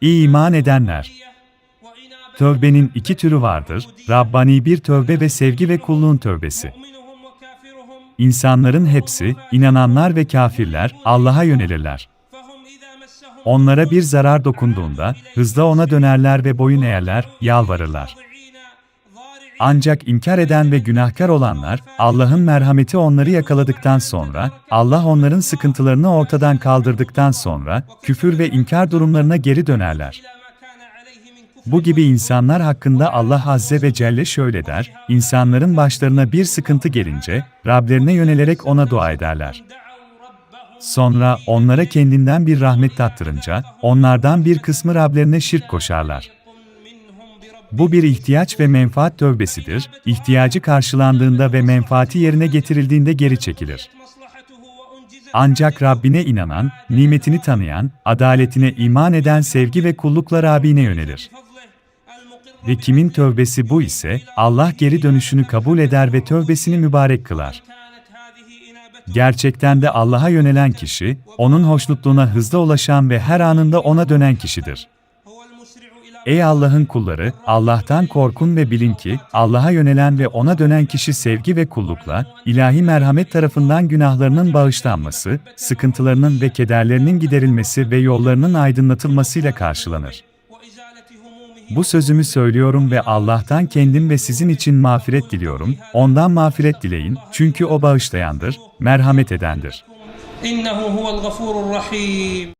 İman edenler. Tövbenin iki türü vardır, Rabbani bir tövbe ve sevgi ve kulluğun tövbesi. İnsanların hepsi, inananlar ve kafirler, Allah'a yönelirler. Onlara bir zarar dokunduğunda, hızla ona dönerler ve boyun eğerler, yalvarırlar. Ancak inkar eden ve günahkar olanlar, Allah'ın merhameti onları yakaladıktan sonra, Allah onların sıkıntılarını ortadan kaldırdıktan sonra, küfür ve inkar durumlarına geri dönerler. Bu gibi insanlar hakkında Allah Azze ve Celle şöyle der, insanların başlarına bir sıkıntı gelince, Rablerine yönelerek ona dua ederler. Sonra onlara kendinden bir rahmet tattırınca, onlardan bir kısmı Rablerine şirk koşarlar. Bu bir ihtiyaç ve menfaat tövbesidir, ihtiyacı karşılandığında ve menfaati yerine getirildiğinde geri çekilir. Ancak Rabbine inanan, nimetini tanıyan, adaletine iman eden sevgi ve kullukla Rabbine yönelir. Ve kimin tövbesi bu ise, Allah geri dönüşünü kabul eder ve tövbesini mübarek kılar. Gerçekten de Allah'a yönelen kişi, onun hoşnutluğuna hızla ulaşan ve her anında ona dönen kişidir. Ey Allah'ın kulları, Allah'tan korkun ve bilin ki, Allah'a yönelen ve ona dönen kişi sevgi ve kullukla, ilahi merhamet tarafından günahlarının bağışlanması, sıkıntılarının ve kederlerinin giderilmesi ve yollarının aydınlatılmasıyla karşılanır. Bu sözümü söylüyorum ve Allah'tan kendim ve sizin için mağfiret diliyorum. Ondan mağfiret dileyin çünkü o bağışlayandır, merhamet edendir. İnnehu huvel gafurur rahim.